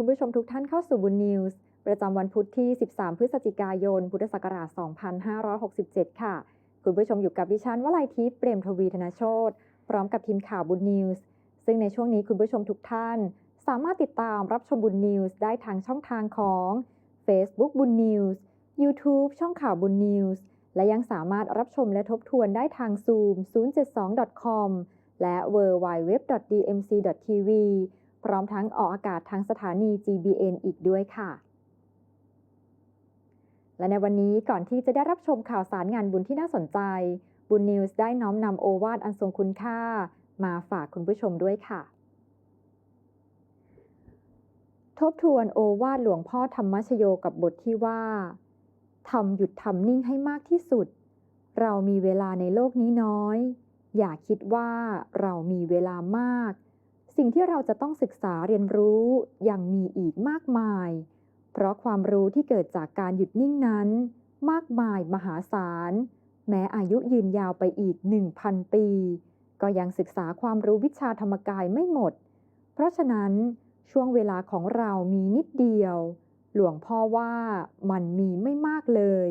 คุณผู้ชมทุกท่านเข้าสู่บุญนิวส์ประจำวันพุธที่ 13 พฤศจิกายน พุทธศักราช 2567 ค่ะ คุณผู้ชมอยู่กับดิฉันวลัยทิพย์เปรมทวีธนโชตพร้อมกับทีมข่าวบุญนิวส์ซึ่งในช่วงนี้คุณผู้ชมทุกท่าน สามารถติดตามรับชมบุญนิวส์ได้ทางช่องทางของ Facebook บุญนิวส์ YouTube ช่องข่าวบุญนิวส์และยังสามารถรับชมและทบทวนได้ทาง Zoom 072.com และ w w w d m c t v พร้อมทั้งออกอากาศทางสถานี GBN อีกด้วยค่ะ และในวันนี้ก่อนที่จะได้รับชมข่าวสารงานบุญที่น่าสนใจ บุญนิวส์ได้น้อมนำโอวาทอันทรงคุณค่า มาฝากคุณผู้ชมด้วยค่ะ ทบทวนโอวาทหลวงพ่อธรรมชโยกับบทที่ว่าทำหยุดทำนิ่งให้มากที่สุด เรามีเวลาในโลกนี้น้อย อย่าคิดว่าเรามีเวลามาก สิ่งที่เราจะต้องศึกษาเรียนรู้ยังมีอีกมากมาย เพราะความรู้ที่เกิดจากการหยุดนิ่งนั้น มากมายมหาศาล แม้อายุยืนยาวไปอีก 1,000 ปี ก็ยังศึกษาความรู้วิชาธรรมกายไม่หมด เพราะฉะนั้นช่วงเวลาของเรามีนิดเดียว หลวงพ่อว่ามันมีไม่มากเลย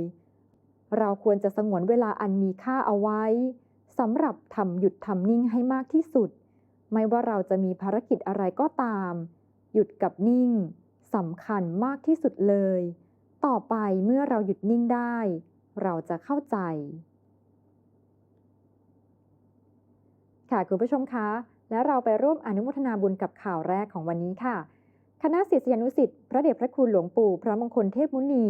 เราควรจะสงวนเวลาอันมีค่าเอาไว้สำหรับทำหยุดทำนิ่งให้มากที่สุด ไม่ว่าเราจะมีภารกิจอะไรก็ตาม หยุดกับนิ่งสำคัญมากที่สุดเลย ต่อไปเมื่อเราหยุดนิ่งได้ เราจะเข้าใจ ค่ะคุณผู้ชมคะ และเราไปร่วมอนุโมทนาบุญกับข่าวแรกของวันนี้ค่ะ คณะศิษยานุสิ์พระเดชพระคุณหลวงปู่พระมงคลเทพมุนี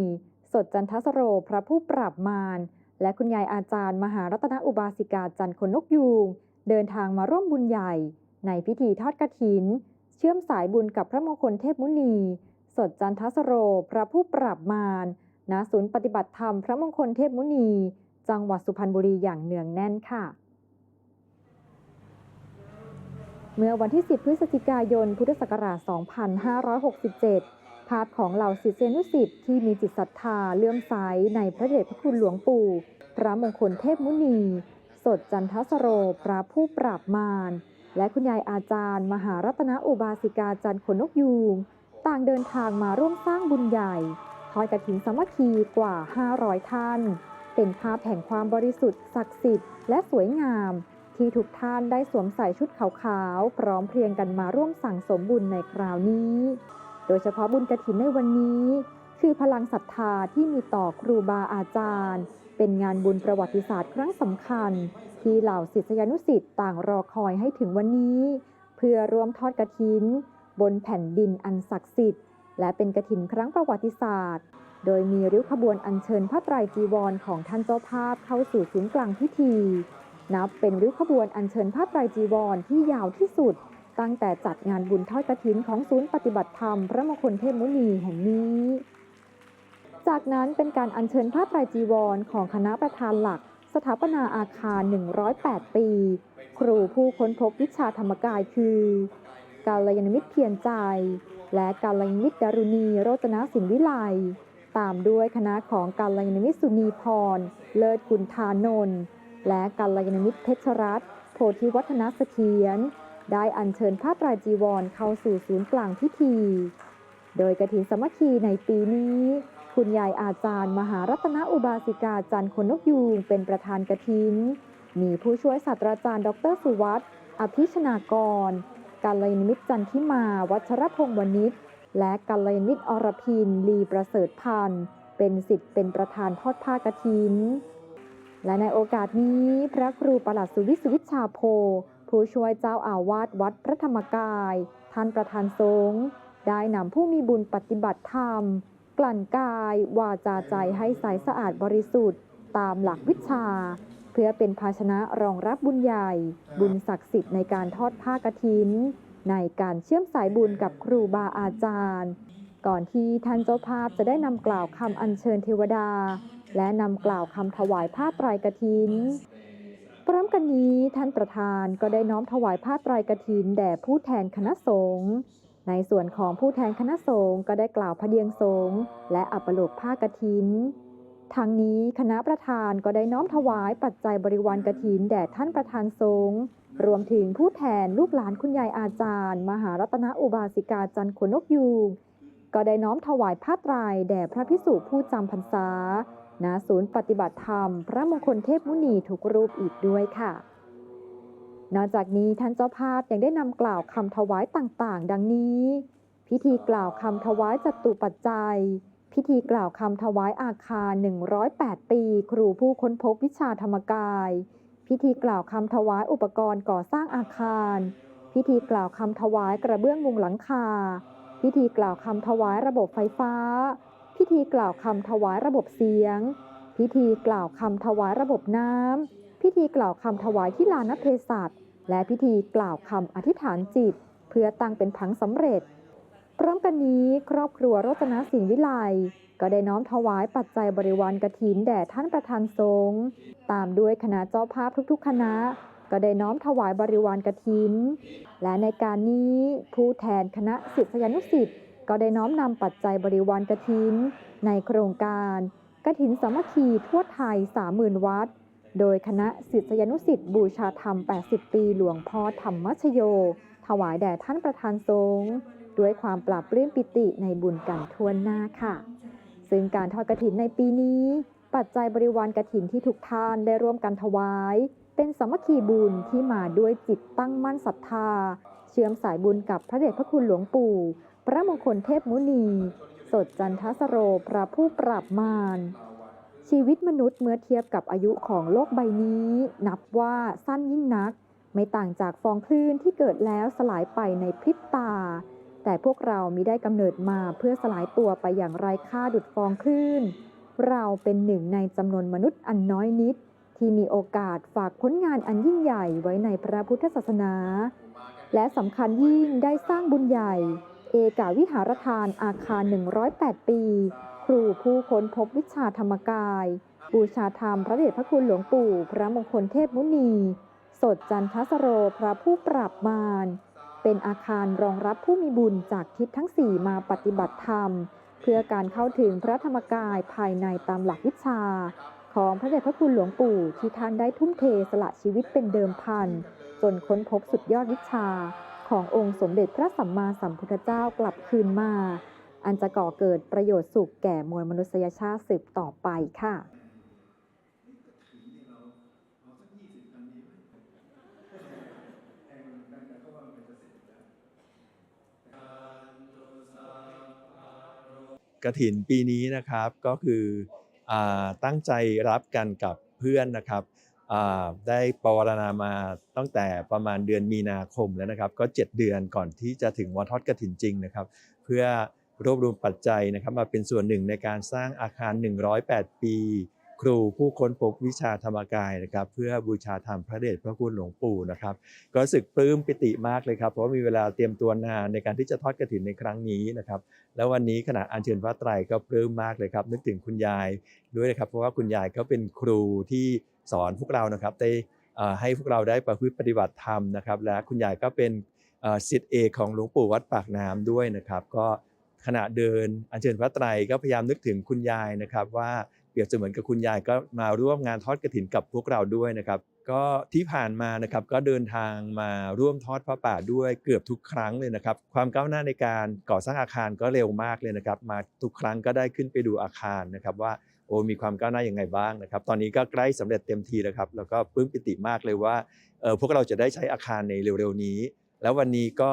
สดจันทสโร พระผู้ปราบมารและคุณยายอาจารย์ มหารัตนอุบาสิกาจันคนนกยูงเดินทางมาร่วมบุญใหญ่ ในพิธีทอดกระถิน เชื่อมสายบุญกับพระมงคลเทพมุนี สดจันทสโร พระผู้ปราบมารณศูนย์ปฏิบัติธรรมพระมงคลเทพมุนี จังหวัดสุพรรณบุรีอย่างเนืองแน่นค่ะ เมื่อวันที่ 10 พฤศจิกายน พุทธศักราช 2567 ภาพของเหล่าศิษยานุศิษย์ที่มีจิตศรัทธาเลื่อมใสในพระเดชพระคุณหลวงปู่ พระมงคลเทพมุนี สดจันทสโร พระผู้ปราบมาร และคุณยายอาจารย์ มหารัตนอุบาสิกาจันขนนกยูงต่างเดินทางมาร่วมสร้างบุญใหญ่ทอดกระถิ่นสามัคคีกว่า 500 ท่าน เป็นภาพแห่งความบริสุทธิ์ศักดิ์สิทธิ์และสวยงาม ที่ทุกท่านได้สวมใส่ชุดขาวๆ พร้อมเพรียงกันมาร่วมสั่งสมบุญในคราวนี้ โดยเฉพาะบุญกระถินในวันนี้ คือพลังศรัทธาที่มีต่อครูบาอาจารย์ เป็นงานบุญประวัติศาสตร์ครั้งสำคัญ ที่เหล่าศิษยานุศิษย์ต่างรอคอยให้ถึงวันนี้ เพื่อร่วมทอดกระถิน บนแผ่นดินอันศักดิ์สิทธิ์ และเป็นกระถินครั้งประวัติศาสตร์ โดยมีริ้วขบวนอัญเชิญพระไตรจีวรของท่านเจ้าภาพเข้าสู่ศูนย์กลางพิธี นับเป็นริ้วขบวนอัญเชิญผ้าไตรจีวรที่ยาวที่สุด ตั้งแต่จัดงานบุญทอดกฐินของศูนย์ปฏิบัติธรรม พระมงคลเทพมุนีแห่งนี้ จากนั้นเป็นการอัญเชิญผ้าไตรจีวรของคณะประธานหลัก สถาปนาอาคาร 108 ปี ครูผู้ค้นพบวิชาธรรมกายคือ กาลยานมิตรเพียรใจ และกาลยานมิตรดารุณีโรจนสินวิไลตามด้วยคณะของกาลยานมิตรสุนีพร เลิศกุลธานนท์และกัลยาณมิตรเพชรรัตน์โพธิวัฒนเสถียรได้อัญเชิญผ้าไตรจีวรเข้าสู่ศูนย์กลางพิธี โดยกฐินสมัคคีในปีนี้ คุณยายอาจารย์ มหารัตนอุบาสิกาจันคนนกยูงเป็นประธานกฐิน มีผู้ช่วยศาสตราจารย์ ดรสุวัตอภิชนากรกัลยาณมิตรจันทิมา วัชรพงศ์วณิชและกัลยาณมิตอรพินลีประเสริฐพันธ์เป็นสิทธิ์เป็นประธานทอดผ้ากฐิน และในโอกาสนี้พระครูประหลัดสุวิสุวิชาโพ ผู้ช่วยเจ้าอาวาสวัดพระธรรมกาย ท่านประธานสงฆ์ได้นำผู้มีบุญปฏิบัติธรรม กลั่นกาย วาจาใจให้ใสสะอาดบริสุทธิ์ ตามหลักวิชา เพื่อเป็นภาชนะรองรับบุญใหญ่ บุญศักดิ์สิทธิ์ในการทอดผ้ากฐิน ในการเชื่อมสายบุญกับครูบาอาจารย์ ก่อนที่ท่านเจ้าภาพจะได้นำกล่าวคำอัญเชิญเทวดา และนำกล่าวคำถวายผ้าไตรกฐินพร้อมกันนี้ท่านประธานก็ได้น้อมถวายผ้าไตรกฐินแด่ผู้แทนคณะสงฆ์ ในส่วนของผู้แทนคณะสงฆ์ก็ได้กล่าวพระเดียงสงฆ์และอัปโลกผ้ากฐิน ทางนี้คณะประธานก็ได้น้อมถวายปัจจัยบริวารกฐินแด่ท่านประธานสงฆ์รวมถึงผู้แทนลูกหลานคุณยายอาจารย์ มหารัตนอุบาสิกาจันทร์ขนนกยูงก็ได้น้อมถวายผ้าไตรายแด่พระพิสุผู้จำพรรษาณศูนย์ปฏิบัติธรรม พระมงคลเทพมุนีทุกรูปอีกด้วยค่ะ นอกจากนี้ท่านเจ้าภาพยังได้นำกล่าวคำถวายต่างๆ ดังนี้ พิธีกล่าวคำถวายจตุปัจจัย พิธีกล่าวคำถวายอาคาร 108 ปี ครูผู้ค้นพบวิชาธรรมกาย พิธีกล่าวคำถวายอุปกรณ์ก่อสร้างอาคาร พิธีกล่าวคำถวายกระเบื้องมุงหลังคา พิธีกล่าวคำถวายระบบไฟฟ้า พิธีกล่าวคำถวายระบบเสียง พิธีกล่าวคำถวายระบบน้ำ พิธีกล่าวคำถวายที่ลานเพศัตและพิธีกล่าวคำอธิษฐานจิต เพื่อตั้งเป็นผังสำเร็จ พร้อมกันนี้ครอบครัวรจนาสินวิไลก็ได้น้อมถวายปัจจัยบริวารกฐินแด่ท่านประธานสงฆ์ตามด้วยคณะเจ้าภาพทุกๆ คณะ ก็ได้น้อมถวายบริวารกฐิน และในการนี้ผู้แทนคณะศิษยานุศิษย์ก็ได้น้อมนำปัจจัยบริวารกฐิน ในโครงการกฐินสามัคคีทั่วไทย30,000วัด โดยคณะศิษยานุศิษย์บูชาธรรม 80 ปีหลวงพ่อธรรมชโย ถวายแด่ท่านประธานสงฆ์ด้วยความปราบปลื้มปิติในบุญกันทวนหน้าค่ะ ซึ่งการทอดกระถินในปีนี้ ปัจจัยบริวารกระถินที่ทุกท่านได้ร่วมกันถวาย เป็นสมัคคีบุญที่มาด้วยจิตตั้งมั่นศรัทธา เชื่อมสายบุญกับพระเดชพระคุณหลวงปู่ พระมงคลเทพมุนี สดจันทสโรพระผู้ปราบมาร ชีวิตมนุษย์เมื่อเทียบกับอายุของโลกใบนี้ นับว่าสั้นยิ่งนัก ไม่ต่างจากฟองคลื่นที่เกิดแล้วสลายไปในพริบตา แต่พวกเรามิได้กำเนิดมาเพื่อสลายตัวไปอย่างไร้ค่าดุดฟองคลื่น เราเป็นหนึ่งในจำนวนมนุษย์อันน้อยนิด ที่มีโอกาสฝากผลงานอันยิ่งใหญ่ไว้ในพระพุทธศาสนา และสำคัญยิ่งได้สร้างบุญใหญ่ เอกาวิหารทานอาคาร 108 ปี ครูผู้ค้นพบวิชาธรรมกาย บูชาธรรมพระเดชพระคุณหลวงปู่ พระมงคลเทพมุนี สดจันทสโรพระผู้ปราบมาร เป็นอาคารรองรับผู้มีบุญจากทิศทั้ง4มาปฏิบัติธรรม เพื่อการเข้าถึงพระธรรมกายภายในตามหลักวิชา ของพระเดชพระคุณหลวงปู่ที่ท่านได้ทุ่มเทสละชีวิตเป็นเดิมพันจนค้นพบสุดยอดวิชา ขององค์สมเด็จพระสัมมาสัมพุทธเจ้ากลับคืนมา อันจะก่อเกิดประโยชน์สุขแก่มวลมนุษยชาติสืบต่อไปค่ะ กระถินปีนี้นะครับก็คืออตั้งใจรับกันกับเพื่อนนะครับได้ปวารณามาตั้งแต่ประมาณเดือนมีนาคมแล้วนะครับ ก็ 7 เดือนก่อนที่จะถึงวันทอดกระถินจริงนะครับ เพื่อ รวบรวมปัจจัยนะครับมาเป็นส่วนหนึ่งในการสร้างอาคาร 108 ปี ครูผู้ค้นพบวิชาธรรมกายนะครับเพื่อบูชาธรรมพระเดชพระคุณหลวงปู่นะครับก็รู้สึกปลื้มปิติมากเลยครับเพราะว่ามีเวลาเตรียมตัวนานในการที่จะทอดกระถินในครั้งนี้นะครับแล้ววันนี้ขณะอัญเชิญพระไตรก็ปลื้มมากเลยครับนึกถึงคุณยายด้วยนะครับเพราะว่าคุณยายก็เป็นครูที่สอนพวกเรานะครับได้ให้พวกเราได้ประพฤติปฏิบัติธรรมนะครับ และคุณยายก็เป็นเอ่อศิเอกของหลวงปู่วัดปากน้ำด้วยนะครับ ก็ ขณะเดินอัญเชิญพระไตรก็พยายามนึกถึงคุณยายนะครับ ว่าเปรียบเสมือนกับคุณยายก็มาร่วมงานทอดกระถินกับพวกเราด้วยนะครับก็ที่ผ่านมานะครับก็เดินทางมาร่วมทอดพระป่าด้วยเกือบทุกครั้งเลยนะครับ ความก้าวหน้าในการก่อสร้างอาคารก็เร็วมากเลยนะครับ มาทุกครั้งก็ได้ขึ้นไปดูอาคารนะครับว่าโอ้มีความก้าวหน้ายังไงบ้างนะครับ ตอนนี้ก็ใกล้สำเร็จเต็มทีแล้วครับแล้วก็ปลื้มปิติมากเลยว่าเออพวกเราจะได้ใช้อาคารในเร็วๆนี้ แล้ววันนี้ก็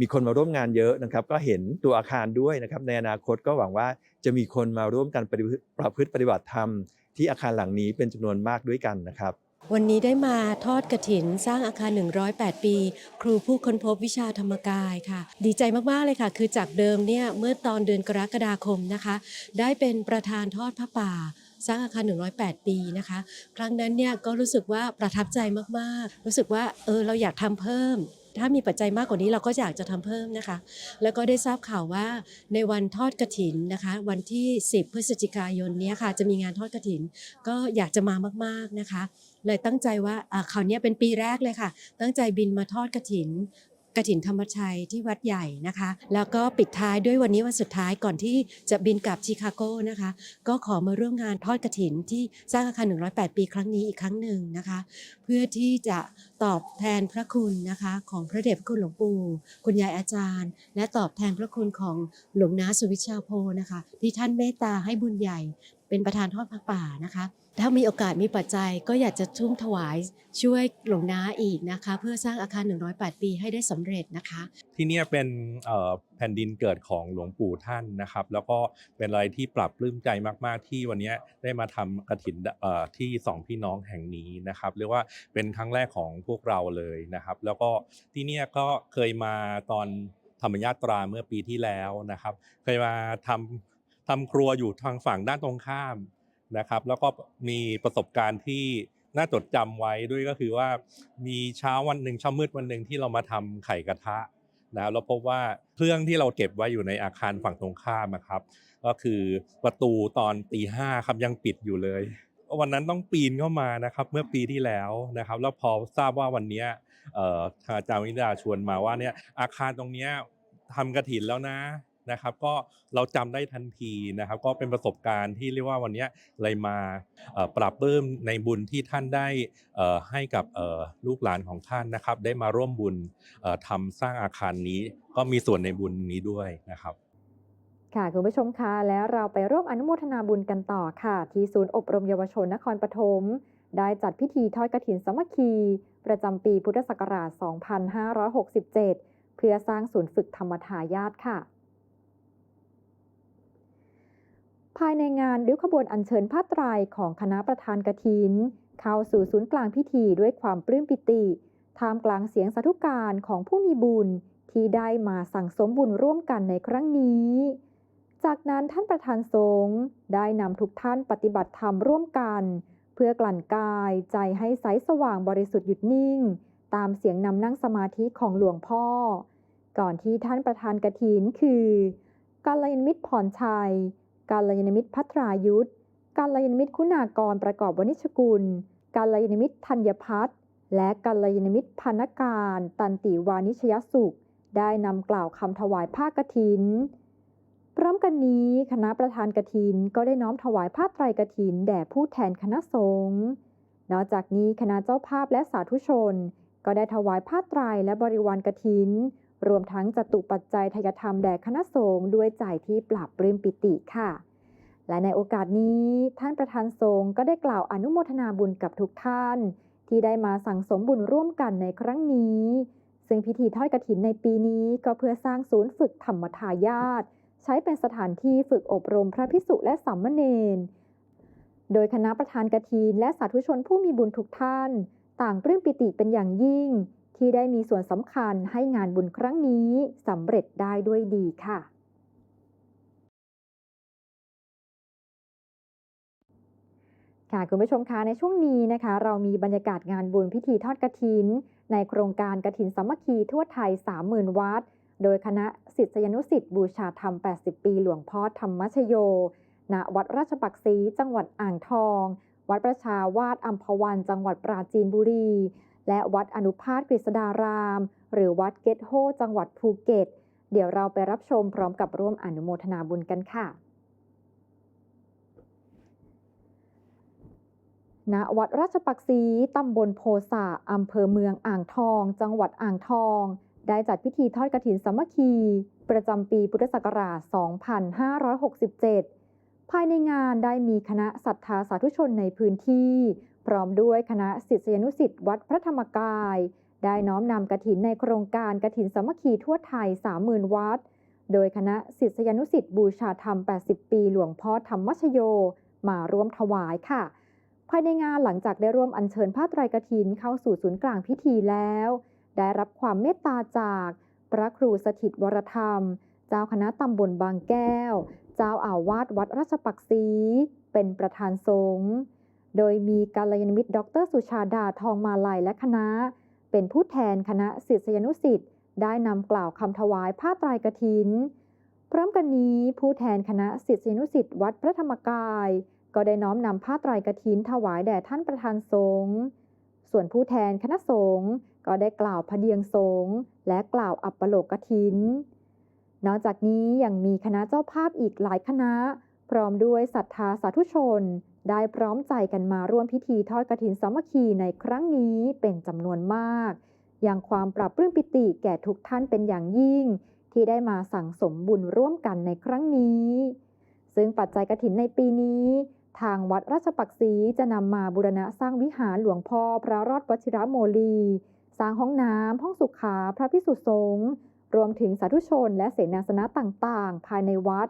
มีคนมาร่วมงานเยอะนะครับ ก็เห็นตัวอาคารด้วยนะครับ ในอนาคตก็หวังว่าจะมีคนมาร่วมกันประพฤติปฏิบัติธรรมที่อาคารหลังนี้เป็นจำนวนมากด้วยกันนะครับ วันนี้ได้มาทอดกระถินสร้างอาคาร 108 ปี ครูผู้ค้นพบวิชาธรรมกายค่ะ ดีใจมากๆเลยค่ะ คือจากเดิมเนี่ยเมื่อตอนเดือนกรกฎาคมนะคะ ได้เป็นประธานทอดพระป่าสร้างอาคาร 108 ปีนะคะ ครั้งนั้นเนี่ยก็รู้สึกว่าประทับใจมาก ๆ รู้สึกว่าเออเราอยากทำเพิ่ม ถ้ามีปัจจัยมากกว่านี้เราก็อยากจะทำเพิ่มนะคะ แล้วก็ได้ทราบข่าวว่าในวันทอดกระถินนะคะ วันที่ 10 พฤศจิกายนนี้ค่ะจะมีงานทอดกระถิน ก็อยากจะมามาก ๆนะคะเลยตั้งใจว่าคราวนี้เป็นปีแรกเลยค่ะ ตั้งใจบินมาทอดกระถิน กฐินธรรมชัยที่วัดใหญ่นะคะ แล้วก็ปิดท้ายด้วยวันนี้วันสุดท้ายก่อนที่จะบินกลับชิคาโกนะคะ ก็ขอมาร่วมงานทอดกฐินที่สร้างอาคาร 108 ปีครั้งนี้อีกครั้งหนึ่งนะคะ เพื่อที่จะตอบแทนพระคุณนะคะ ของพระเดชพระคุณหลวงปู่คุณยายอาจารย์ และตอบแทนพระคุณของหลวงนาสุวิชาโพนะคะ ที่ท่านเมตตาให้บุญใหญ่ เป็นประธานทอดพระป่านะคะ ถ้ามีโอกาสมีปัจจัยก็อยากจะทุ่มถวายช่วยหลวงนาอีกนะคะ เพื่อสร้างอาคาร 108 ปีให้ได้สำเร็จนะคะ ที่นี่เป็นแผ่นดินเกิดของหลวงปู่ท่านนะครับ แล้วก็เป็นอะไรที่ปรับปลื้มใจมาก ๆ ที่วันนี้ได้มาทำกระถินเอ่อที่สองพี่น้องแห่งนี้นะครับเรียกว่าเป็นครั้งแรกของพวกเราเลยนะครับ แล้วก็ที่นี่ก็เคยมาตอนธรรมญาตราเมื่อปีที่แล้วนะครับ เคยมาทำ ทำครัวอยู่ทางฝั่งด้านตรงข้ามนะครับ แล้วก็มีประสบการณ์ที่น่าจดจำไว้ด้วยก็คือว่ามีเช้าวันหนึ่งเช้ามืดวันหนึ่งที่เรามาทำไข่กระทะนะแล้วพบว่าเครื่องที่เราเก็บไว้อยู่ในอาคารฝั่งตรงข้ามอะครับ ก็คือประตูตอนตีห้าครับยังปิดอยู่เลย วันนั้นต้องปีนเข้ามานะครับ เมื่อปีที่แล้วนะครับ แล้วพอทราบว่าวันนี้ยเอ่อทางอาจารย์วิดาชวนมาว่าเนี่ยอาคารตรงนี้ทำกระถินแล้วนะ นะครับก็เราจำได้ทันทีนะครับ ก็เป็นประสบการณ์ที่เรียกว่าวันนี้เลยมาปรับปลื้มในบุญที่ท่านได้ให้กับลูกหลานของท่านนะครับ ได้มาร่วมบุญเอ่อทำสร้างอาคารนี้ ก็มีส่วนในบุญนี้ด้วยนะครับค่ะคุณผู้ชมคะแล้วเราไปร่วมอนุโมทนาบุญกันต่อค่ะ ที่ศูนย์อบรมเยาวชนนครปฐมได้จัดพิธีทอดกฐินสมัคคี ประจำปีพุทธศักราช 2567 เพื่อสร้างศูนย์ฝึกธรรมทายาทค่ะ ภายในงานริ้วขบวนอัญเชิญผ้าไตรของคณะประธานกฐิน เข้าสู่ศูนย์กลางพิธีด้วยความปลื้มปิติท่ามกลางเสียงสาธุการของผู้มีบุญที่ได้มาสั่งสมบุญร่วมกันในครั้งนี้ จากนั้นท่านประธานสงฆ์ได้นำทุกท่านปฏิบัติธรรมร่วมกัน เพื่อกลั่นกายใจให้ใสสว่างบริสุทธิ์หยุดนิ่ง ตามเสียงนำนั่งสมาธิของหลวงพ่อ ก่อนที่ท่านประธานกฐินคือกาลยานมิตรพรชัย การลยนมิตรพัทรายุทธการลยนมิตรคุณากรประกอบวณิชกุล การลยนมิตรธัญพัฒน์และการลยนมิตรพานการ ตันติวานิชยสุข ได้นำกล่าวคำถวายผ้ากฐิน พร้อมกันนี้คณะประธานกฐินก็ได้น้อมถวายผ้าไตรกฐินแด่ผู้แทนคณะสงฆ์นอกจากนี้คณะเจ้าภาพและสาธุชน ก็ได้ถวายผ้าไตรและบริวารกฐิน รวมทั้งจตุปัจจัยทยธรรมแด่คณะสงฆ์ด้วยใจที่ปราบปลื้มปิติค่ะ และในโอกาสนี้ท่านประธานสงฆ์ก็ได้กล่าวอนุโมทนาบุญกับทุกท่าน ที่ได้มาสั่งสมบุญร่วมกันในครั้งนี้ ซึ่งพิธีทอดกฐินในปีนี้ก็เพื่อสร้างศูนย์ฝึกธรรมทายาทใช้เป็นสถานที่ฝึกอบรมพระพิสุและสามมเณรโดยคณะประธานกฐินและสาธุชนผู้มีบุญทุกท่าน ต่างปลื้มปิติเป็นอย่างยิ่ง ที่ได้มีส่วนสำคัญให้งานบุญครั้งนี้สำเร็จได้ด้วยดีค่ะ ค่ะคุณผู้ชมคะในช่วงนี้นะคะ เรามีบรรยากาศงานบุญพิธีทอดกฐิน ในโครงการกฐินสามัคคีทั่วไทย 30,000 วัด โดยคณะศิษยานุศิษย์บูชาธรรม 80 ปีหลวงพ่อธรรมชโย ณ วัดราชบักศรีจังหวัดอ่างทอง วัดประชาวาสอัมพวัน จังหวัดปราจีนบุรี และวัดอนุภาสกฤษดาราม หรือวัดเกตโฮจังหวัดภูเก็ต เดี๋ยวเราไปรับชมพร้อมกับร่วมอนุโมทนาบุญกันค่ะ ณ วัดราชปักศรีตำบลโพสาอำเภอเมืองอ่างทอง จังหวัดอ่างทอง ได้จัดพิธีทอดกฐินสามัคคี ประจำปีพุทธศักราช 2567 ภายในงานได้มีคณะศรัทธาสาธุชนในพื้นที่ พร้อมด้วยคณะศิษยานุศิษย์วัดพระธรรมกาย ได้น้อมนำกฐินในโครงการกฐินสามัคคีทั่วไทย 30,000 วัด โดยคณะศิษยานุศิษย์บูชาธรรม 80 ปีหลวงพ่อธรรมชโย มาร่วมถวายค่ะ ภายในงานหลังจากได้ร่วมอัญเชิญผ้าไตรกฐินเข้าสู่ศูนย์กลางพิธีแล้ว ได้รับความเมตตาจากพระครูสถิตวรธรรม เจ้าคณะตำบลบางแก้ว เจ้าอาวาสวัดราชปักศรีเป็นประธานสงฆ์ โดยมีกาลยานมิตร ดร สุชาดาทองมาลัยและคณะ เป็นผู้แทนคณะศิษยานุศิษย์ได้นำกล่าวคำถวายผ้าไตรกฐิน พร้อมกันนี้ผู้แทนคณะศิษยานุศิษย์วัดพระธรรมกาย ก็ได้น้อมนำผ้าไตรกฐินถวายแด่ท่านประธานสงฆ์ส่วนผู้แทนคณะสงฆ์ก็ได้กล่าวพเดียงสงฆ์และกล่าวอัปปโลกถิน นอกจากนี้ยังมีคณะเจ้าภาพอีกหลายคณะ พร้อมด้วยศรัทธาสาธุชน ได้พร้อมใจกันมาร่วมพิธีทอดกฐินสามัคคีในครั้งนี้เป็นจำนวนมาก อย่างความปรับปลื้มปิติแก่ทุกท่านเป็นอย่างยิ่ง ที่ได้มาสั่งสมบุญร่วมกันในครั้งนี้ ซึ่งปัจจัยกฐินในปีนี้ ทางวัดราชปักศีจะนำมาบูรณะสร้างวิหารหลวงพ่อพระรอดวชิระโมลี สร้างห้องน้ำห้องสุขาพระพิสุสงฆ์รวมถึงสาธุชนและเสนาสนะต่างๆ ภายในวัด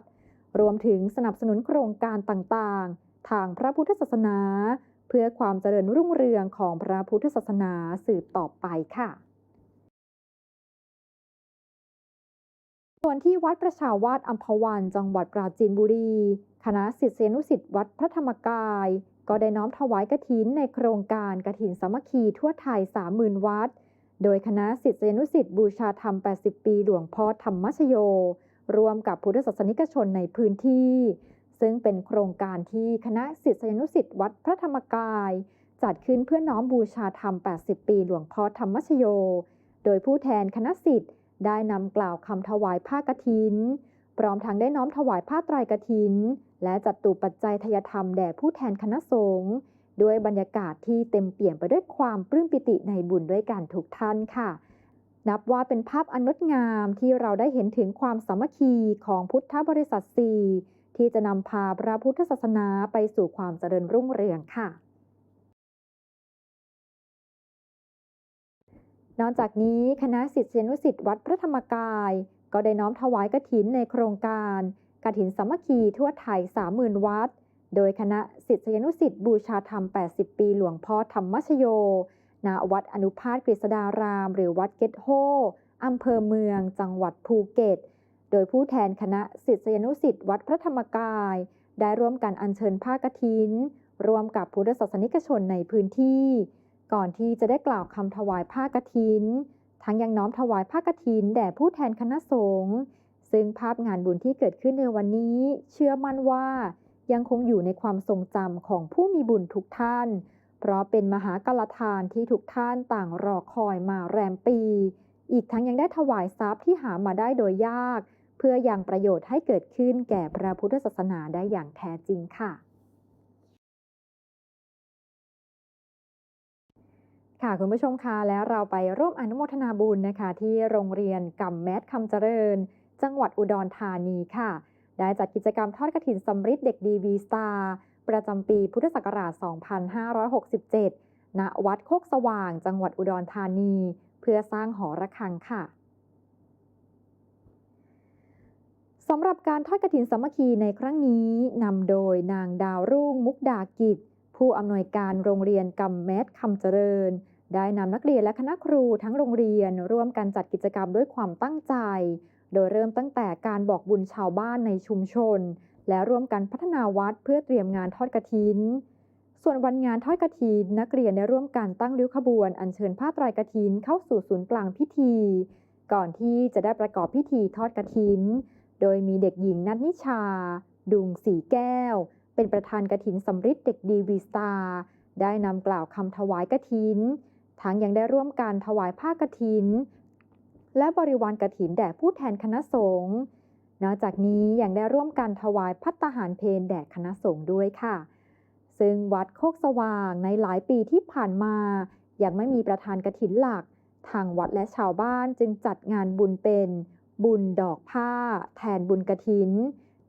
รวมถึงสนับสนุนโครงการต่างๆ ทางพระพุทธศาสนา เพื่อความเจริญรุ่งเรืองของพระพุทธศาสนาสืบต่อไปค่ะ ส่วนที่วัดประชาวาสอัมพวันจังหวัดปราจีนบุรี คณะศิษยานุศิษย์วัดพระธรรมกาย ก็ได้น้อมถวายกฐินในโครงการกฐินสามัคคีทั่วไทย 30,000 วัดโดยคณะศิษยานุศิษย์บูชาธรรม 80 ปี หลวงพ่อธรรมชโย รวมกับพุทธศาสนิกชนในพื้นที่ ซึ่งเป็นโครงการที่คณะศิษยานุศิษย์วัดพระธรรมกาย จัดขึ้นเพื่อน้อมบูชาธรรม 80 ปีหลวงพ่อธรรมชโย โดยผู้แทนคณะศิษย์ได้นำกล่าวคำถวายผ้ากฐิน พร้อมทั้งได้น้อมถวายผ้าไตรกฐิน และจัดตุปัจจัยทยธรรมแด่ผู้แทนคณะสงฆ์ด้วยบรรยากาศที่เต็มเปี่ยมไปด้วยความปลื้มปิติในบุญด้วยกันทุกท่านค่ะ นับว่าเป็นภาพอันงดงามที่เราได้เห็นถึงความสามัคคีของพุทธบริษัทสี่ ที่จะนำพาพระพุทธศาสนาไปสู่ความเจริญรุ่งเรืองค่ะ นอกจากนี้คณะศิษยานุศิษย์วัดพระธรรมกาย ก็ได้น้อมถวายกฐินในโครงการกฐินสามัคคีทั่วไทย30,000 วัด โดยคณะศิษยานุศิษย์บูชาธรรม 80 ปีหลวงพ่อธรรมชโย ณ วัดอนุภาสกฤษดาราม หรือวัดเกตโฮอำเภอเมือง จังหวัดภูเก็ต โดยผู้แทนคณะศิษยานุศิษย์วัดพระธรรมกาย ได้ร่วมกันอัญเชิญผ้ากฐินร่วมกับพุทธศาสนิกชนในพื้นที่ ก่อนที่จะได้กล่าวคำถวายผ้ากฐิน ทั้งยังน้อมถวายผ้ากฐินแด่ผู้แทนคณะสงฆ์ซึ่งภาพงานบุญที่เกิดขึ้นในวันนี้ เชื่อมั่นว่า ยังคงอยู่ในความทรงจำของผู้มีบุญทุกท่าน เพราะเป็นมหากาลทานที่ทุกท่านต่างรอคอยมาแรมปี อีกทั้งยังได้ถวายทรัพย์ที่หามาได้โดยยาก เพื่ออยังประโยชน์ให้เกิดขึ้นแก่พระพุทธศาสนาได้อย่างแท้จริงค่ะ ค่ะคุณผู้ชมคะแล้วเราไปร่วมอนุโมทนาบุญนะคะ ที่โรงเรียนกำแมทคำเจริญ จังหวัดอุดรธานีค่ะ ได้จัดกิจกรรมทอดกฐินสำริดเด็กดีวีสตาร์ประจำปีพุทธศักราช 2567 ณ วัดโคกสว่าง จังหวัดอุดรธานี เพื่อสร้างหอระฆังค่ะ สำหรับการทอดกฐินสามัคคีในครั้งนี้นำโดยนางดาวรุ่งมุกดากิจ ผู้อำนวยการโรงเรียนกำแมทคำเจริญ ได้นำนักเรียนและคณะครูทั้งโรงเรียนร่วมกันจัดกิจกรรมด้วยความตั้งใจ โดยเริ่มตั้งแต่การบอกบุญชาวบ้านในชุมชน และร่วมกันพัฒนาวัดเพื่อเตรียมงานทอดกฐิน ส่วนวันงานทอดกฐินนักเรียนได้ร่วมกันตั้งริ้วขบวน อัญเชิญผ้าไตรกฐินเข้าสู่ศูนย์กลางพิธี ก่อนที่จะได้ประกอบพิธีทอดกฐิน โดยมีเด็กหญิงนัทนิชา ดุงสีแก้ว เป็นประธานกฐินสำริดเด็กดีวีสตาได้นำกล่าวคำถวายกฐิน ทั้งยังได้ร่วมกันถวายผ้ากฐิน และบริวารกฐินแด่ผู้แทนคณะสงฆ์นอกจากนี้ยังได้ร่วมกันถวายพัตตาหารเพนแด่คณะสงฆ์ด้วยค่ะ ซึ่งวัดโคกสว่างในหลายปีที่ผ่านมายังไม่มีประธานกฐินหลัก ทางวัดและชาวบ้านจึงจัดงานบุญเป็น บุญดอกผ้า แทนบุญกฐิน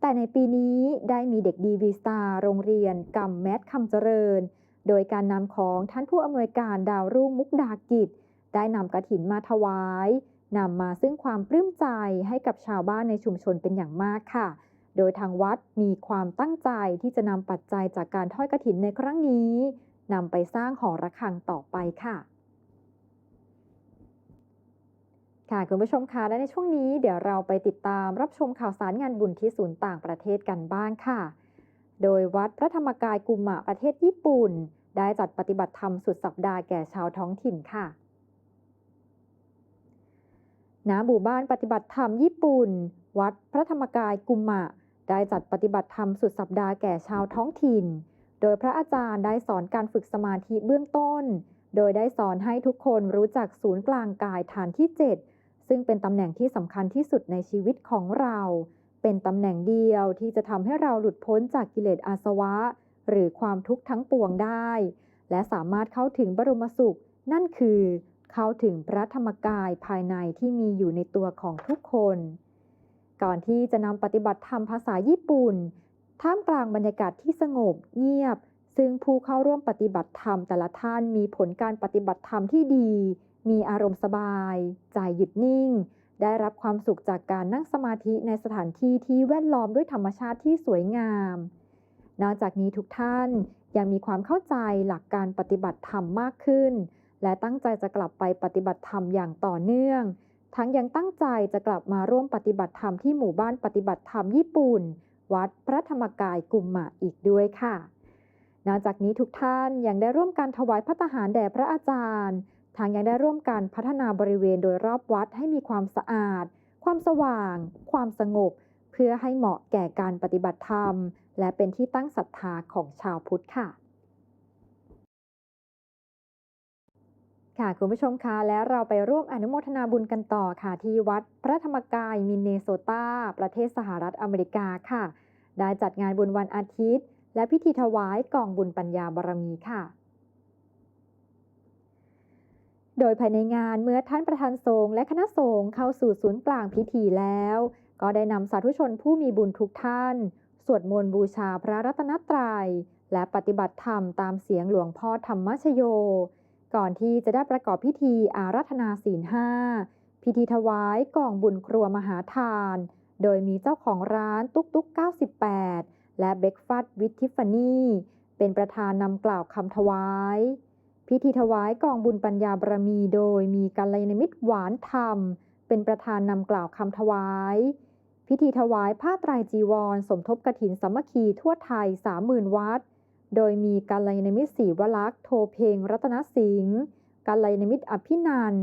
แต่ในปีนี้ได้มีเด็กดีวีสตาโรงเรียนกำแมทคำเจริญ โดยการนำของท่านผู้อำนวยการดาวรุ่งมุกดากิจ ได้นำกระถินมาถวายนำมาซึ่งความปลื้มใจให้กับชาวบ้านในชุมชนเป็นอย่างมากค่ะ โดยทางวัดมีความตั้งใจที่จะนำปัจจัยจากการทอดกระถินในครั้งนี้นำไปสร้างหอระฆังต่อไปค่ะ ค่ะคุณผู้ชมคะและในช่วงนี้เดี๋ยวเราไปติดตามรับชมข่าวสารงานบุญที่ศูนย์ต่างประเทศกันบ้างค่ะ โดยวัดพระธรรมกายกุมะประเทศญี่ปุ่น ได้จัดปฏิบัติธรรมสุดสัปดาห์แก่ชาวท้องถิ่นค่ะณหมู่บ้านปฏิบัติธรรมญี่ปุ่น วัดพระธรรมกายกุมะ ได้จัดปฏิบัติธรรมสุดสัปดาห์แก่ชาวท้องถิ่น โดยพระอาจารย์ได้สอนการฝึกสมาธิเบื้องต้น โดยได้สอนให้ทุกคนรู้จักศูนย์กลางกายฐานที่ 7 ซึ่งเป็นตำแหน่งที่สำคัญที่สุดในชีวิตของเรา เป็นตำแหน่งเดียวที่จะทำให้เราหลุดพ้นจากกิเลสอาสวะ หรือความทุกข์ทั้งปวงได้ และสามารถเข้าถึงบรมสุข นั่นคือเข้าถึงพระธรรมกายภายในที่มีอยู่ในตัวของทุกคน ก่อนที่จะนำปฏิบัติธรรมภาษาญี่ปุ่น ท่ามกลางบรรยากาศที่สงบเงียบ ซึ่งผู้เข้าร่วมปฏิบัติธรรมแต่ละท่านมีผลการปฏิบัติธรรมที่ดี มีอารมณ์สบาย ใจหยุดนิ่ง ได้รับความสุขจากการนั่งสมาธิในสถานที่ที่แวดล้อมด้วยธรรมชาติที่สวยงาม นอกจากนี้ทุกท่านยังมีความเข้าใจหลักการปฏิบัติธรรมมากขึ้น และตั้งใจจะกลับไปปฏิบัติธรรมอย่างต่อเนื่อง ทั้งยังตั้งใจจะกลับมาร่วมปฏิบัติธรรมที่หมู่บ้านปฏิบัติธรรมญี่ปุ่น วัดพระธรรมกายกุมมะอีกด้วยค่ะนอกจากนี้ทุกท่านยังได้ร่วมกันถวายพระทหารแด่พระอาจารย์ ทางยังได้ร่วมกันพัฒนาบริเวณโดยรอบวัดให้มีความสะอาด ความสว่าง ความสงบ เพื่อให้เหมาะแก่การปฏิบัติธรรม และเป็นที่ตั้งศรัทธาของชาวพุทธค่ะ ค่ะคุณผู้ชมคะและเราไปร่วมอนุโมทนาบุญกันต่อค่ะที่วัดพระธรรมกายมินเนโซตา ประเทศสหรัฐอเมริกาค่ะ ได้จัดงานบุญวันอาทิตย์ และพิธีถวายกองบุญปัญญาบารมีค่ะ โดยภายในงานเมื่อท่านประธานสงฆ์และคณะสงฆ์เข้าสู่ศูนย์กลางพิธีแล้ว ก็ได้นำสาธุชนผู้มีบุญทุกท่าน สวดมนต์บูชาพระรัตนตรัย และปฏิบัติธรรมตามเสียงหลวงพ่อธรรมชโย ก่อนที่จะได้ประกอบพิธีอารัธนาศีลห้าพิธีถวายกล่องบุญครัวมหาทาน โดยมีเจ้าของร้านตุ๊กตุ๊ก98 และเบรกฟาสต์วิททิฟฟานี่เป็นประธานนำกล่าวคำถวาย พิธีถวายกองบุญปัญญาบารมีโดยมีกัลยาณมิตรหวานธรรม เป็นประธานนำกล่าวคำถวาย พิธีถวายผ้าไตรจีวร สมทบกฐินสามัคคีทั่วไทย 30,000 วัด โดยมีกัลยาณมิตรศรีวลักษ์โทเพงรัตนสิงห์กัลยาณมิตรอภินัน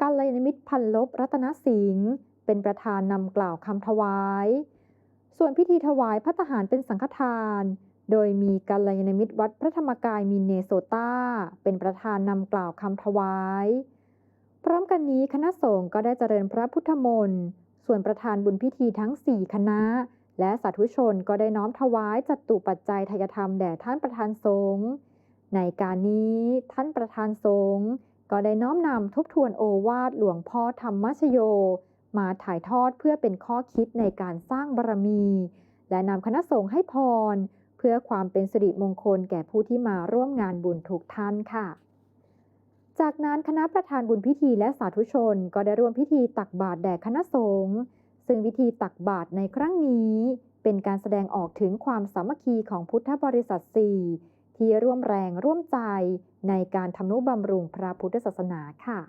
กัลยาณมิตรพันลบรัตนสิงห์เป็นประธานนำกล่าวคำถวาย ส่วนพิธีถวายพระทหารเป็นสังฆทาน โดยมีกัลยาณมิตรวัดพระธรรมกายมินเนโซตา เป็นประธานนำกล่าวคำถวาย พร้อมกันนี้คณะสงฆ์ก็ได้เจริญพระพุทธมนต์ส่วนประธานบุญพิธีทั้ง 4 คณะ และสาธุชนก็ได้น้อมถวายจัตุปัจจัยทายธรรมแด่ท่านประธานสงฆ์ในการนี้ท่านประธานสงฆ์ก็ได้น้อมนำทบทวนโอวาทหลวงพ่อธรรมชโย มาถ่ายทอดเพื่อเป็นข้อคิดในการสร้างบารมี และนำคณะสงฆ์ให้พร เพื่อความเป็นสิริมงคลแก่ผู้ที่มาร่วมงานบุญทุกท่านค่ะ จากนั้นคณะประธานบุญพิธีและสาธุชนก็ได้ร่วมพิธีตักบาตรแด่คณะสงฆ์ซึ่งวิธีตักบาตรในครั้งนี้ เป็นการแสดงออกถึงความสามัคคีของพุทธบริษัทสี่ที่ร่วมแรงร่วมใจในการทำนุบำรุงพระพุทธศาสนาค่ะ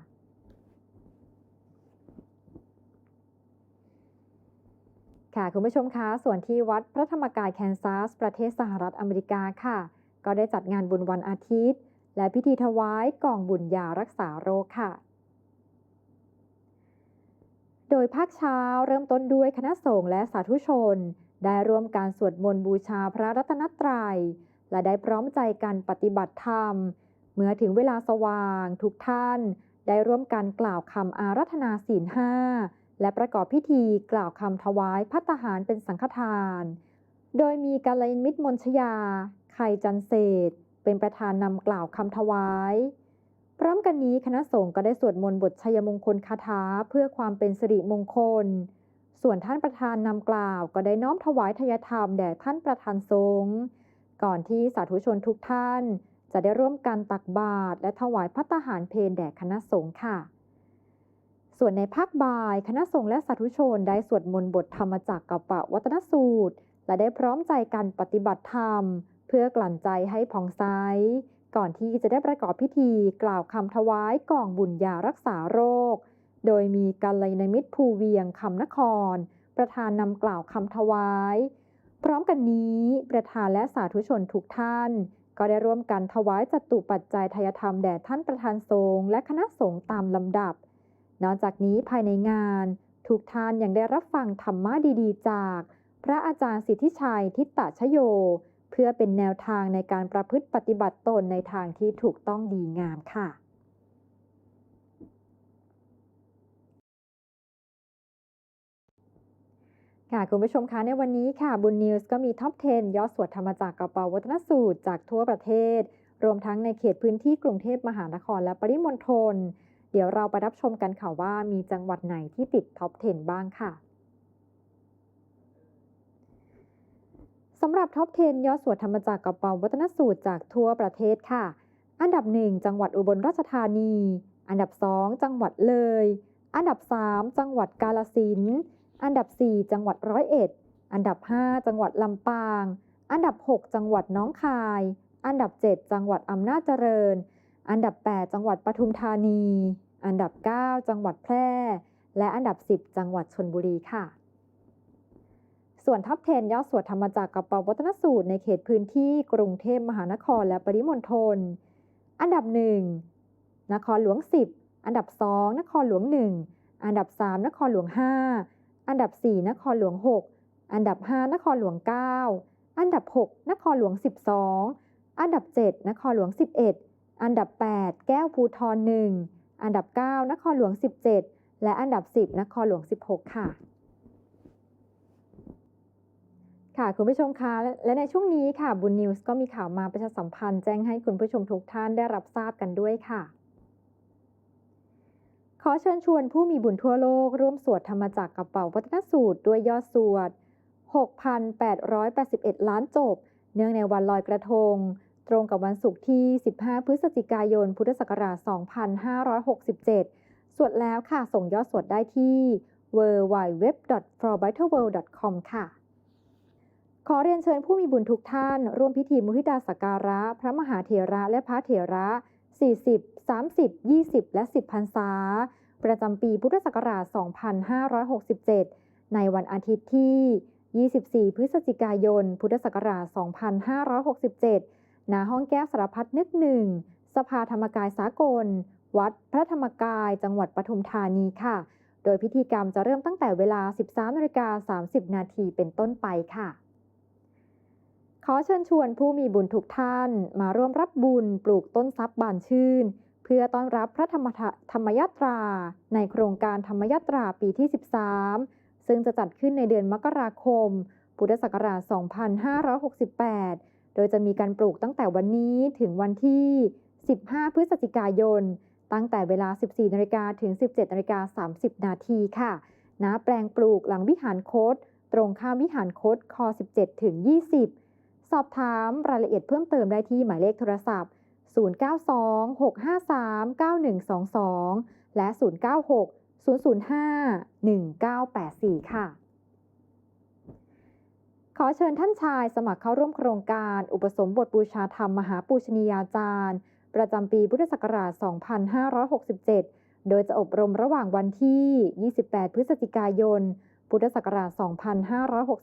ค่ะ คุณผู้ชมคะ ส่วนที่วัดพระธรรมกายแคนซัส ประเทศสหรัฐอเมริกาค่ะ ก็ได้จัดงานบุญวันอาทิตย์ และพิธีถวายกล่องบุญยารักษาโรคค่ะ โดยภาคเช้าเริ่มต้นด้วยคณะสงฆ์และสาธุชน ได้ร่วมการสวดมนต์บูชาพระรัตนตรัย และได้พร้อมใจกันปฏิบัติธรรม เมื่อถึงเวลาสว่าง ทุกท่าน ได้ร่วมกันกล่าวคำอารัธนาศีลห้า และประกอบพิธีกล่าวคำถวายพัตหารเป็นสังฆทาน โดยมีกัลยมิตรมนชยา ไข่จันเศษ เป็นประธานนำกล่าวคำถวาย พร้อมกันนี้คณะสงฆ์ก็ได้สวดมนต์บทชัยมงคลคาถาเพื่อความเป็นสิริมงคล ส่วนท่านประธานนำกล่าวก็ได้น้อมถวายทายธรรมแด่ท่านประธานสงฆ์ก่อนที่สาธุชนทุกท่าน จะได้ร่วมกันตักบาตรและถวายพัตหารเพลแด่คณะสงฆ์ค่ะ ส่วนในภาคบ่าย คณะสงฆ์และสาธุชนได้สวดมนต์บทธรรมจักรกับปะวัตนสูตร และได้พร้อมใจกันปฏิบัติธรรม เพื่อกลั่นใจให้ผ่องใสก่อนที่จะได้ประกอบพิธีกล่าวคำถวายกล่องบุญยารักษาโรค โดยมีกัลยาณมิตรภูเวียงคำนคร ประธานนำกล่าวคำถวาย พร้อมกันนี้ประธานและสาธุชนทุกท่าน ก็ได้ร่วมกันถวายจตุปัจจัยทายธรรมแด่ท่านประธานสงฆ์และคณะสงฆ์ตามลำดับ นอกจากนี้ภายในงานทุกท่านยังได้รับฟังธรรมะดีๆ จาก พระอาจารย์สิทธิชัยทิตตชโย เพื่อเป็นแนวทางในการประพฤติปฏิบัติตนในทางที่ถูกต้องดีงามค่ะค่ะคุณผู้ชมคะในวันนี้ค่ะบุญนิวส์ก็มีท็อป 10 ยอดสวดธรรมจากกระเป๋าวัฒนสูตรจากทั่วประเทศ รวมทั้งในเขตพื้นที่กรุงเทพมหานครและปริมณฑล เดี๋ยวเราไปรับชมกันค่ะว่ามีจังหวัดไหนที่ติดท็อป 10 บ้างค่ะสำหรับท็อป 10 ยอดสวดธรรมจากรกระเป๋าวัฒนสูตรจากทั่วประเทศค่ะ อันดับ 1 จังหวัดอุบลราชธานี อันดับ 2 จังหวัดเลย อันดับ 3 จังหวัดกาฬสิน อันดับ 4 จังหวัดร้อยเอ็ด อันดับ 5 จังหวัดลำปาง อันดับ 6 จังหวัดน้องคาย อันดับ 7 จังหวัดอำนาจเจริญ อันดับ 8 จังหวัดปทุมธานี อันดับ 9 จังหวัดแพร่ และอันดับ 10 จังหวัดชนบุรีค่ะ ส่วนท็อป 10 ยอดสวดธรรมจากรกระเป๋าวัฒนสูตรในเขตพื้นที่กรุงเทพมหานครและปริมณฑล อันดับ 1 นครหลวง 10 อันดับ 2 นครหลวง 1 อันดับ 3 นครหลวง 5 อันดับ 4 นครหลวง 6 อันดับ 5 นครหลวง 9 อันดับ 6 นครหลวง 12 อันดับ 7 นครหลวง 11 อันดับ 8 แก้วภูทร1อันดับ 9 นครหลวง 17 และอันดับ 10 นครหลวง 16 ค่ะ ค่ะคุณผู้ชมคะและในช่วงนี้ค่ะบุญนิวส์ก็มีข่าวมาประชาสัมพันธ์แจ้งให้คุณผู้ชมทุกท่านได้รับทราบกันด้วยค่ะ ขอเชิญชวนผู้มีบุญทั่วโลก ร่วมสวดธรรมจักรกระเป๋าวัฒนสูตรด้วยยอดสวด 6,881 ล้านจบ เนื่องในวันลอยกระทง ตรงกับวันศุกร์ที่ 15 พฤศจิกายน พุทธศักราช 2567 สวดแล้วค่ะ ส่งยอดสวดได้ที่ www.forvitalworld.com ค่ะ ขอเรียนเชิญผู้มีบุญทุกท่าน ร่วมพิธีมุทิตาสักการะ พระมหาเถระและพระเถระ 40 30 20 และ 10พรรษา ประจำปีพุทธศักราช 2567 ในวันอาทิตย์ที่ 24 พฤศจิกายน พุทธศักราช 2567 ณห้องแก้วสารพัดนึกหนึ่ง สภาธรรมกายสากล วัดพระธรรมกายจังหวัดปทุมธานีค่ะ โดยพิธีกรรมจะเริ่มตั้งแต่เวลา 13นาฬิกา30 นาทีเป็นต้นไปค่ะ ขอเชิญชวนผู้มีบุญทุกท่านมาร่วมรับบุญปลูกต้นทรัพย์บานชื่น เพื่อต้อนรับพระธรรมธรรมยาตรา ในโครงการธรรมยาตราปีที่ 13 ซึ่งจะจัดขึ้นในเดือนมกราคม พุทธศักราช 2568 โดยจะมีการปลูกตั้งแต่วันนี้ถึงวันที่ 15 พฤศจิกายน ตั้งแต่เวลา 14นาฬิกาถึง 17นาฬิกา30 นาทีค่ะณแปลงปลูกหลังวิหารโคตตรงข้ามวิหารโคตคอ17ถึง20 สอบถามรายละเอียดเพิ่มเติมได้ที่หมายเลขโทรศัพท์ 092-653-9122 และ 096-005-1984 ค่ะ ขอเชิญท่านชายสมัครเข้าร่วมโครงการ อุปสมบทบูชาธรรมมหาปูชนียาจารย์ ประจำปีพุทธศักราช 2567 โดยจะอบรมระหว่างวันที่ 28 พฤศจิกายน พุทธศักราช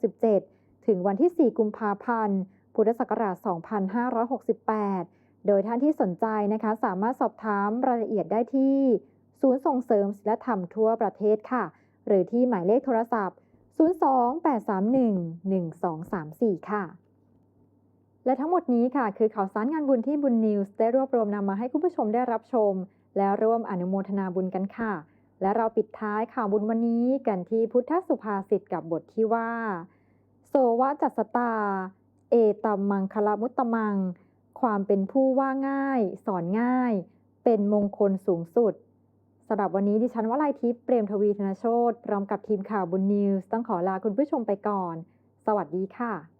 2567 ถึงวันที่ 4 กุมภาพันธ์ พุทธศักราช 2568 โดยท่านที่สนใจนะคะสามารถสอบถามรายละเอียดได้ที่ ศูนย์ส่งเสริมศิลธรรมทั่วประเทศค่ะ หรือที่หมายเลขโทรศัพท์ 028311234 ค่ะ และทั้งหมดนี้ค่ะ คือข่าวสารงานบุญที่บุญนิวส์ได้รวบรวมนำมาให้คุณผู้ชมได้รับชม และร่วมอนุโมทนาบุญกันค่ะ และเราปิดท้ายข่าวบุญวันนี้กันที่พุทธสุภาษิตกับบทที่ว่า โสวะจัสตา เอตัมมังคลมุตตมัง ความเป็นผู้ว่าง่าย สอนง่าย เป็นมงคลสูงสุด สำหรับวันนี้ดิฉันวลัยทิพย์เปรมทวีธนโชตพร้อมกับทีมข่าวบุญนิวส์ต้องขอลาคุณผู้ชมไปก่อน สวัสดีค่ะ